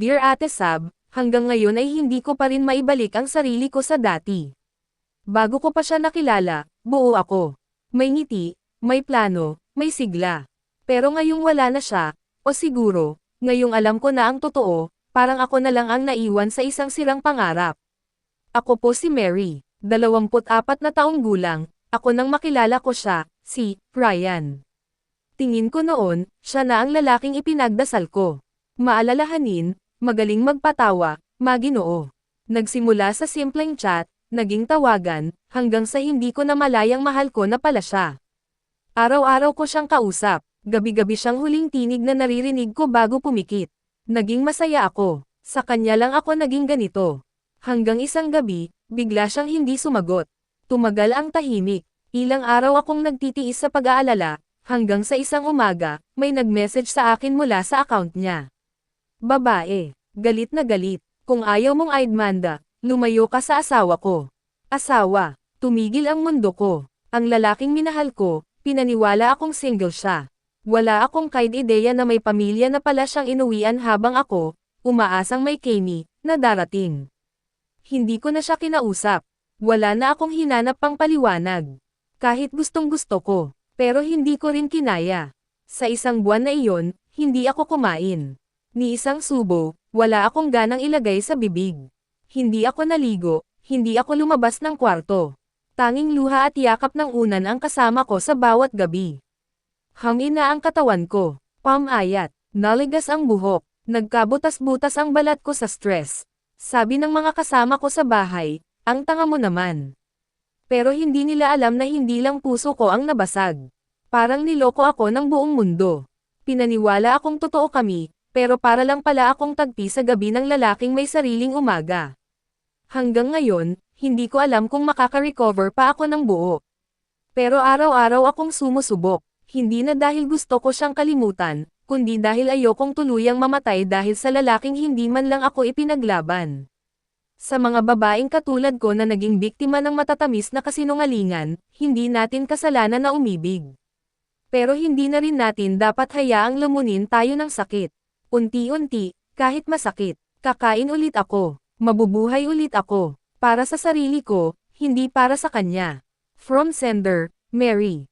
Dear Ate Sab, hanggang ngayon ay hindi ko pa rin maibalik ang sarili ko sa dati. Bago ko pa siya nakilala, buo ako. May ngiti, may plano, may sigla. Pero ngayong wala na siya, o siguro, ngayong alam ko na ang totoo, parang ako na lang ang naiwan sa isang sirang pangarap. Ako po si Mary, 24 na taong gulang, ako nang makilala ko siya, si Ryan. Tingin ko noon, siya na ang lalaking ipinagdasal ko. Maalalahanin, magaling magpatawa, maginoo. Nagsimula sa simpleng chat, naging tawagan, hanggang sa hindi ko na malayang mahal ko na pala siya. Araw-araw ko siyang kausap, gabi-gabi siyang huling tinig na naririnig ko bago pumikit. Naging masaya ako, sa kanya lang ako naging ganito. Hanggang isang gabi, bigla siyang hindi sumagot. Tumagal ang tahimik, ilang araw akong nagtitiis sa pag-aalala, hanggang sa isang umaga, may nag-message sa akin mula sa account niya. Babae, galit na galit, kung ayaw mong Aidmanda, lumayo ka sa asawa ko. Asawa, tumigil ang mundo ko. Ang lalaking minahal ko, pinaniwala akong single siya. Wala akong kahit ideya na may pamilya na pala siyang inuwian habang ako, umaasang may Kami, na darating. Hindi ko na siya kinausap. Wala na akong hinanap pang paliwanag. Kahit gustong gusto ko, pero hindi ko rin kinaya. Sa isang buwan na iyon, hindi ako kumain. Ni isang subo, wala akong ganang ilagay sa bibig. Hindi ako naligo, hindi ako lumabas ng kwarto. Tanging luha at yakap ng unan ang kasama ko sa bawat gabi. Hangin na ang katawan ko, pamayat, naligas ang buhok, nagkabutas-butas ang balat ko sa stress. Sabi ng mga kasama ko sa bahay, ang tanga mo naman. Pero hindi nila alam na hindi lang puso ko ang nabasag. Parang niloko ako ng buong mundo. Pinaniwala akong totoo kami, pero para lang pala akong tagpi sa gabi ng lalaking may sariling umaga. Hanggang ngayon, hindi ko alam kung makaka-recover pa ako ng buo. Pero araw-araw akong sumusubok, hindi na dahil gusto ko siyang kalimutan, kundi dahil ayokong tuluyang mamatay dahil sa lalaking hindi man lang ako ipinaglaban. Sa mga babaeng katulad ko na naging biktima ng matatamis na kasinungalingan, hindi natin kasalanan na umibig. Pero hindi na rin natin dapat hayaang lumunin tayo ng sakit. Unti-unti, kahit masakit, kakain ulit ako, mabubuhay ulit ako, para sa sarili ko, hindi para sa kanya. From sender, Mary.